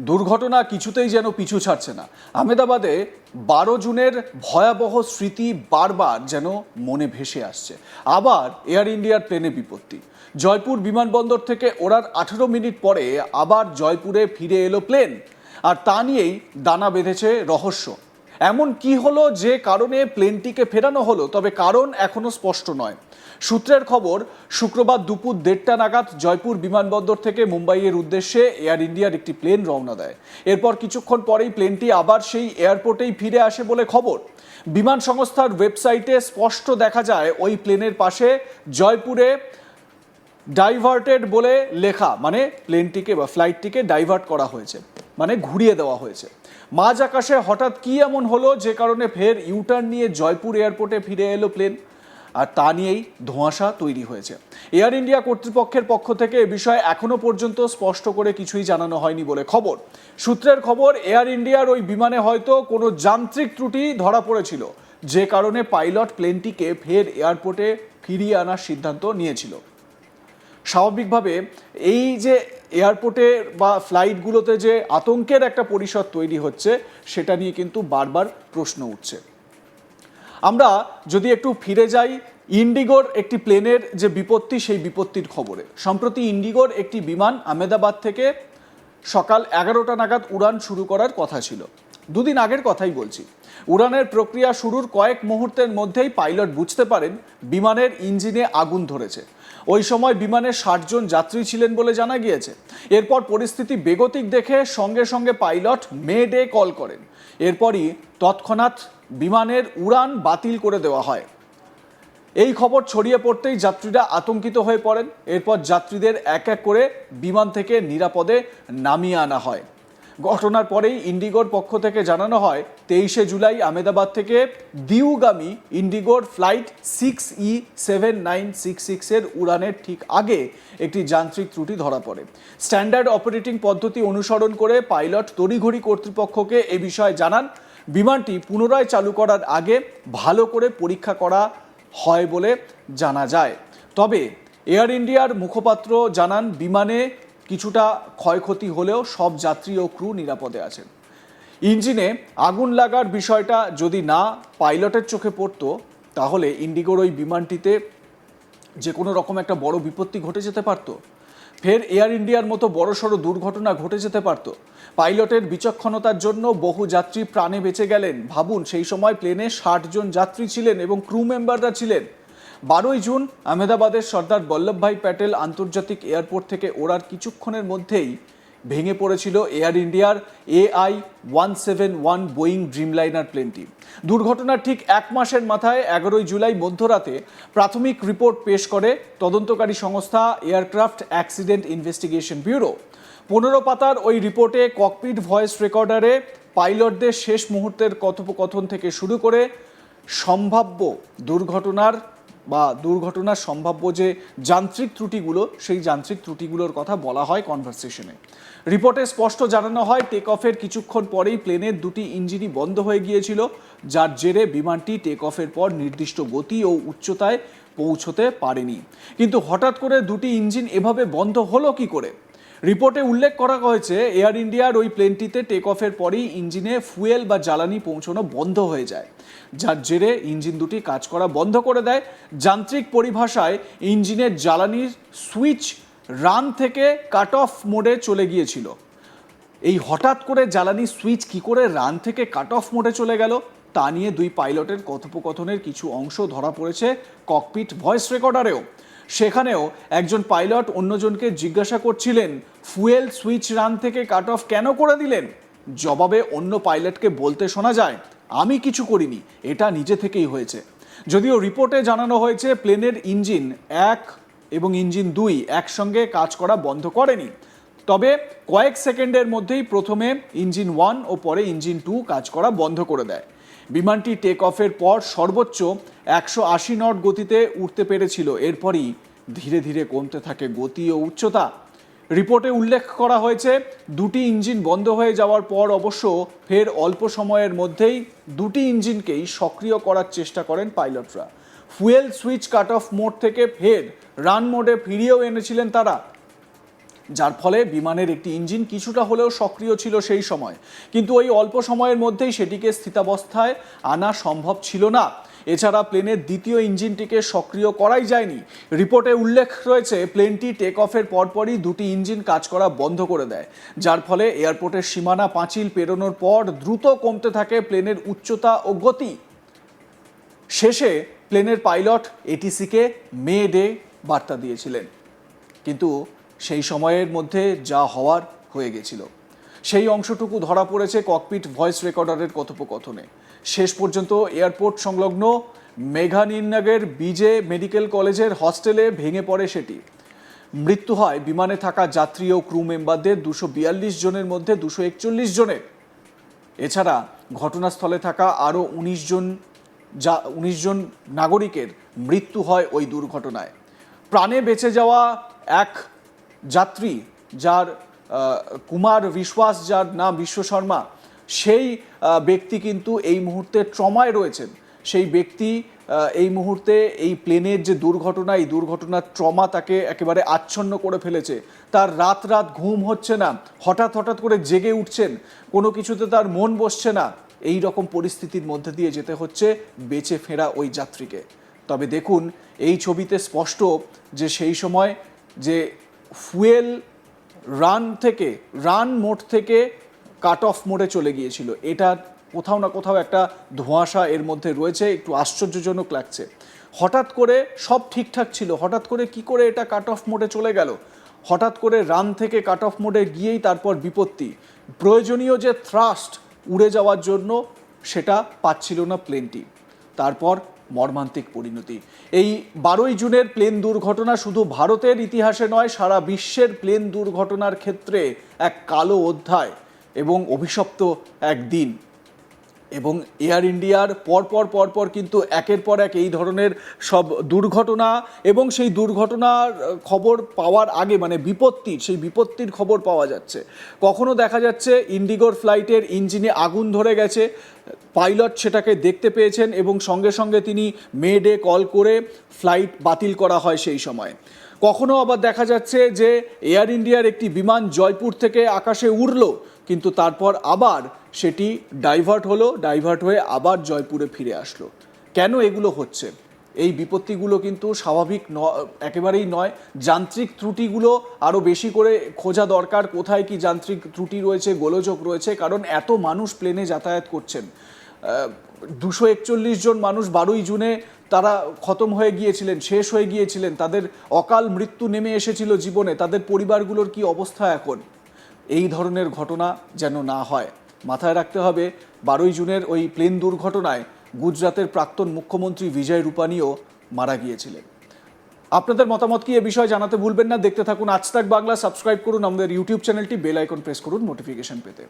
দুর্ঘটনা কিছুতেই যেন পিছু ছাড়ছে না। আহমেদাবাদে বারো জুনের ভয়াবহ স্মৃতি বারবার যেন মনে ভেসে আসছে। আবার এয়ার ইন্ডিয়ার প্লেনে বিপত্তি। জয়পুর বিমানবন্দর থেকে ওড়ার আঠেরো মিনিট পরে আবার জয়পুরে ফিরে এলো প্লেন। আর তা নিয়েই দানা বেঁধেছে রহস্য। এমন কি হলো যে কারণে প্লেনটিকে ফেরানো হলো, তবে কারণ এখনও স্পষ্ট নয়। সূত্রের খবর, শুক্রবার দুপুর দেড়টা নাগাদ জয়পুর বিমানবন্দর থেকে মুম্বাইয়ের উদ্দেশ্যে এয়ার ইন্ডিয়ার একটি প্লেন রওনা দেয়। এরপর কিছুক্ষণ পরেই প্লেনটি আবার সেই এয়ারপোর্টেই ফিরে আসে বলে খবর। বিমান সংস্থার ওয়েবসাইটে স্পষ্ট দেখা যায়, ওই প্লেনের পাশে জয়পুরে ডাইভার্টেড বলে লেখা মানে প্লেনটিকে বা ফ্লাইটটিকে ডাইভার্ট করা হয়েছে মানে ঘুরিয়ে দেওয়া হয়েছে। মাঝ আকাশে হঠাৎ কি এমন হলো, যে কারণে ফের ইউটার্ন নিয়ে জয়পুর এয়ারপোর্টে ফিরে এলো প্লেন। আর তা নিয়েই ধোঁয়াশা তৈরি হয়েছে। এয়ার ইন্ডিয়া কর্তৃপক্ষের পক্ষ থেকে এ বিষয়ে এখনও পর্যন্ত স্পষ্ট করে কিছুই জানানো হয়নি বলে খবর। সূত্রের খবর এয়ার ইন্ডিয়ার ওই বিমানে হয়তো কোনো যান্ত্রিক ত্রুটি ধরা পড়েছিল, যে কারণে পাইলট প্লেনটিকে ফের এয়ারপোর্টে ফিরিয়ে আনার সিদ্ধান্ত নিয়েছিল। স্বাভাবিকভাবে এই যে এয়ারপোর্টে বা ফ্লাইটগুলোতে যে আতঙ্কের একটা পরিসর তৈরি হচ্ছে, সেটা নিয়ে কিন্তু বারবার প্রশ্ন উঠছে। আমরা যদি একটু ফিরে যাই, ইন্ডিগোর একটি প্লেনের যে বিপত্তি, সেই বিপত্তির খবরে। সম্প্রতি ইন্ডিগোর একটি বিমান আহমেদাবাদ থেকে সকাল এগারোটা নাগাদ উড়ান শুরু করার কথা ছিল। দুদিন আগের কথাই বলছি। উড়ানের প্রক্রিয়া শুরুর কয়েক মুহূর্তের মধ্যেই পাইলট বুঝতে পারেন বিমানের ইঞ্জিনে আগুন ধরেছে। ওই সময় বিমানে ষাট জন যাত্রী ছিলেন বলে জানা গিয়েছে। এরপর পরিস্থিতি বেগতিক দেখে সঙ্গে সঙ্গে পাইলট মে ডে কল করেন। এরপরই তৎক্ষণাৎ বিমানের উড়ান বাতিল করে দেওয়া হয়। এই খবর ছড়িয়ে পড়তেই যাত্রীরা আতঙ্কিত হয়ে পড়েন। এরপর যাত্রীদের এক এক করে বিমান থেকে নিরাপদে নামিয়ে আনা হয়। ঘটনার পরেই ইন্ডিগোর পক্ষ থেকে জানানো হয়, তেইশে জুলাই আহমেদাবাদ থেকে দিউগামী ইন্ডিগোর flight six E seven nine six সিক্সের উড়ানের ঠিক আগে একটি যান্ত্রিক ত্রুটি ধরা পড়ে। স্ট্যান্ডার্ড অপারেটিং পদ্ধতি অনুসরণ করে পাইলট তড়িঘড়ি কর্তৃপক্ষকে এ বিষয়ে জানান, বিমানটি পুনরায় চালু করার আগে ভালো করে পরীক্ষা করা হয় বলে জানা যায়। তবে এয়ার ইন্ডিয়ার মুখপাত্র জানান, বিমানে কিছুটা ক্ষয়ক্ষতি হলেও সব যাত্রী ও ক্রু নিরাপদে আছেন। ইঞ্জিনে আগুন লাগার বিষয়টা যদি না পাইলটের চোখে পড়তো, তাহলে ইন্ডিগোর ওই বিমানটিতে যে কোনো রকম একটা বড় বিপত্তি ঘটে যেতে পারতো। ফের এয়ার ইন্ডিয়ার মতো বড়সড় দুর্ঘটনা ঘটে যেতে পারত। পাইলটের বিচক্ষণতার জন্য বহু যাত্রী প্রাণে বেঁচে গেলেন। ভাবুন, সেই সময় প্লেনে ষাট জন যাত্রী ছিলেন এবং ক্রু মেম্বাররা ছিলেন। বারোই জুন আহমেদাবাদের সর্দার বল্লভভাই প্যাটেল আন্তর্জাতিক এয়ারপোর্ট থেকে ওড়ার কিছুক্ষণের মধ্যেই ভেঙে পড়েছিল এয়ার ইন্ডিয়ার AI one seven one Boeing Dreamliner প্লেনটি। দুর্ঘটনার ঠিক এক মাসের মাথায় এগারোই জুলাই মধ্যরাতে প্রাথমিক রিপোর্ট পেশ করে তদন্তকারী সংস্থা এয়ারক্রাফট অ্যাক্সিডেন্ট ইনভেস্টিগেশন ব্যুরো। পনেরো পাতার ওই রিপোর্টে ককপিট ভয়েস রেকর্ডারে পাইলটদের শেষ মুহূর্তের কথোপকথন থেকে শুরু করে সম্ভাব্য দুর্ঘটনার বা দুর্ঘটনার সম্ভাব্য যে যান্ত্রিক ত্রুটিগুলো, সেই যান্ত্রিক ত্রুটিগুলোর কথা বলা হয় কনভারসেশনে রিপোর্টে স্পষ্ট জানানো হয় টেক অফের কিছুক্ষণ পরেই প্লেনের দুটি ইঞ্জিনই বন্ধ হয়ে গিয়েছিল, যার জেরে বিমানটি টেক অফের পর নির্দিষ্ট গতি ও উচ্চতায় পৌঁছতে পারেনি। কিন্তু হঠাৎ করে দুটি ইঞ্জিন এভাবে বন্ধ হলো কি করে? রিপোর্টে উল্লেখ করা হয়েছে এয়ার ইন্ডিয়ার ওই প্লেনটিতে টেক অফের পরেই ইঞ্জিনে ফুয়েল বা জ্বালানি পৌঁছানো বন্ধ হয়ে যায়। যার জেরে ইঞ্জিন দুটি কাজ করা বন্ধ করে দেয়। যান্ত্রিক পরিভাষায় ইঞ্জিনের জ্বালানির সুইচ রান থেকে কাট অফ মোডে চলে গিয়েছিল। এই হঠাৎ করে জ্বালানি সুইচ কি করে রান থেকে কাট অফ মোডে চলে গেল, তা নিয়ে দুই পাইলটের কথোপকথনের কিছু অংশ ধরা পড়েছে ককপিট ভয়েস রেকর্ডারেও সেখানেও একজন পাইলট অন্যজনকে জিজ্ঞাসা করছিলেন, ফুয়েল সুইচ রান থেকে কাট অফ কেন করে দিলেন? জবাবে অন্য পাইলটকে বলতে শোনা যায়, আমি কিছু করিনি, এটা নিজে থেকেই হয়েছে। যদিও রিপোর্টে জানানো হয়েছে, প্লেনের ইঞ্জিন এক এবং ইঞ্জিন দুই একসঙ্গে কাজ করা বন্ধ করেনি। তবে কয়েক সেকেন্ডের মধ্যেই প্রথমে ইঞ্জিন ওয়ান ও পরে ইঞ্জিন টু কাজ করা বন্ধ করে দেয়। বিমানটি টেক অফের পর সর্বোচ্চ একশো আশি নট গতিতে উঠতে পেরেছিল। এরপরই ধীরে ধীরে কমতে থাকে গতি ও উচ্চতা। রিপোর্টে উল্লেখ করা হয়েছে, দুটি ইঞ্জিন বন্ধ হয়ে যাওয়ার পর অবশ্য ফের অল্প সময়ের মধ্যেই দুটি ইঞ্জিনকেই সক্রিয় করার চেষ্টা করেন পাইলটরা। Fuel switch cut off mode থেকে ফের রান মোডে ফিরিয়েও এনেছিলেন তারা। যার ফলে বিমানের একটি ইঞ্জিন কিছুটা হলেও সক্রিয় ছিল সেই সময়। কিন্তু ওই অল্প সময়ের মধ্যেই সেটিকে স্থিতাবস্থায় আনা সম্ভব ছিল না। এছাড়া প্লেনের দ্বিতীয় ইঞ্জিনটিকে সক্রিয় করাই যায়নি। রিপোর্টে উল্লেখ রয়েছে, প্লেনটি টেক অফের পরপরই দুটি ইঞ্জিন কাজ করা বন্ধ করে দেয়, যার ফলে এয়ারপোর্টের সীমানা পাঁচিল পেরোনোর পর দ্রুত কমতে থাকে প্লেনের উচ্চতা ও গতি। শেষে প্লেনের পাইলট এটিসিকে মে ডে বার্তা দিয়েছিলেন। কিন্তু সেই সময়ের মধ্যে যা হওয়ার হয়ে গেছিল। সেই অংশটুকু ধরা পড়েছে ককপিট ভয়েস রেকর্ডারের কথোপকথনে। শেষ পর্যন্ত এয়ারপোর্ট সংলগ্ন মেঘানিনগের বিজে মেডিকেল কলেজের হস্টেলে ভেঙে পড়ে সেটি। মৃত্যু হয় বিমানে থাকা যাত্রী ও ক্রু মেম্বারদের দুশো বিয়াল্লিশ জনের মধ্যে দুশো একচল্লিশ জনের। এছাড়া ঘটনাস্থলে থাকা আরও উনিশ জন যা উনিশ জন নাগরিকের মৃত্যু হয় ওই দুর্ঘটনায়। প্রাণে বেঁচে যাওয়া এক যাত্রী যার কুমার বিশ্বাস, যার নাম বিশ্ব শর্মা, সেই ব্যক্তি কিন্তু এই মুহূর্তে ট্রমায় রয়েছেন। সেই ব্যক্তি এই মুহূর্তে এই প্লেনের যে দুর্ঘটনা, এই দুর্ঘটনার ট্রমা তাকে একেবারে আচ্ছন্ন করে ফেলেছে। তার রাত রাত ঘুম হচ্ছে না, হঠাৎ হঠাৎ করে জেগে উঠছেন, কোনো কিছুতে তার মন বসছে না। এই রকম পরিস্থিতির মধ্যে দিয়ে যেতে হচ্ছে, বেঁচে ফেরা ওই যাত্রীকে। তবে দেখুন, এই ছবিতে স্পষ্ট যে সেই সময় যে ফুয়েল রান থেকে, রান মোড থেকে কাট অফ মোডে চলে গিয়েছিল। এটা কোথাও না কোথাও একটা ধোঁয়াশা এর মধ্যে রয়েছে, একটু আশ্চর্যজনক লাগছে। হঠাৎ করে সব ঠিকঠাক ছিল, হঠাৎ করে কি করে এটা কাট অফ মোডে চলে গেল? হঠাৎ করে রান থেকে কাট অফ মোডে গিয়েই তারপর বিপত্তি। প্রয়োজনীয় যে থ্রাস্ট উড়ে যাওয়ার জন্য সেটা পাচ্ছিল না প্লেনটি তারপর মর্মান্তিক পরিণতি। এই বারোই জুনের প্লেন দুর্ঘটনা শুধু ভারতের ইতিহাসে নয়, সারা বিশ্বের প্লেন দুর্ঘটনার ক্ষেত্রে এক কালো অধ্যায় এবং অভিশপ্ত এক দিন এবং এয়ার ইন্ডিয়ার পরপর পরপর কিন্তু একের পর এক এই ধরনের সব দুর্ঘটনা এবং সেই দুর্ঘটনার খবর পাওয়ার আগে মানে বিপত্তির, সেই বিপত্তির খবর পাওয়া যাচ্ছে। কখনো দেখা যাচ্ছে ইন্ডিগোর ফ্লাইটের ইঞ্জিনে আগুন ধরে গেছে পাইলট সেটাকে দেখতে পেয়েছেন এবং সঙ্গে সঙ্গে তিনি মে ডে কল করে ফ্লাইট বাতিল করা হয় সেই সময়। কখনো আবার দেখা যাচ্ছে যে এয়ার ইন্ডিয়ার একটি বিমান জয়পুর থেকে আকাশে উড়ল, কিন্তু তারপর আবার সেটি ডাইভার্ট হলো ডাইভার্ট হয়ে আবার জয়পুরে ফিরে আসলো। কেন এগুলো হচ্ছে? এই বিপত্তিগুলো কিন্তু স্বাভাবিক ন, একেবারেই নয়। যান্ত্রিক ত্রুটিগুলো আরও বেশি করে খোঁজা দরকার। কোথায় কি যান্ত্রিক ত্রুটি রয়েছে, গোলযোগ রয়েছে? কারণ এত মানুষ প্লেনে যাতায়াত করছেন। দুশো একচল্লিশ জন মানুষ বারোই জুনে তারা খতম হয়ে গিয়েছিলেন, শেষ হয়ে গিয়েছিলেন। তাদের অকাল মৃত্যু নেমে এসেছিল জীবনে। তাদের পরিবারগুলোর কি অবস্থা এখন? এই ধরনের ঘটনা যেন না হয়। মাথায় রাখতে হবে, বারোই জুনের ওই প্লেন দুর্ঘটনায় গুজরাতের প্রাক্তন মুখ্যমন্ত্রী বিজয় রূপানিও মারা গিয়েছিলেন। আপনাদের মতামত কি এ বিষয়ে জানাতে ভুলবেন না। দেখতে থাকুন আজ তাক বাংলা, সাবস্ক্রাইব করুন আমাদের ইউটিউব চ্যানেলটি, বেল আইকন প্রেস করুন নোটিফিকেশন পেতে।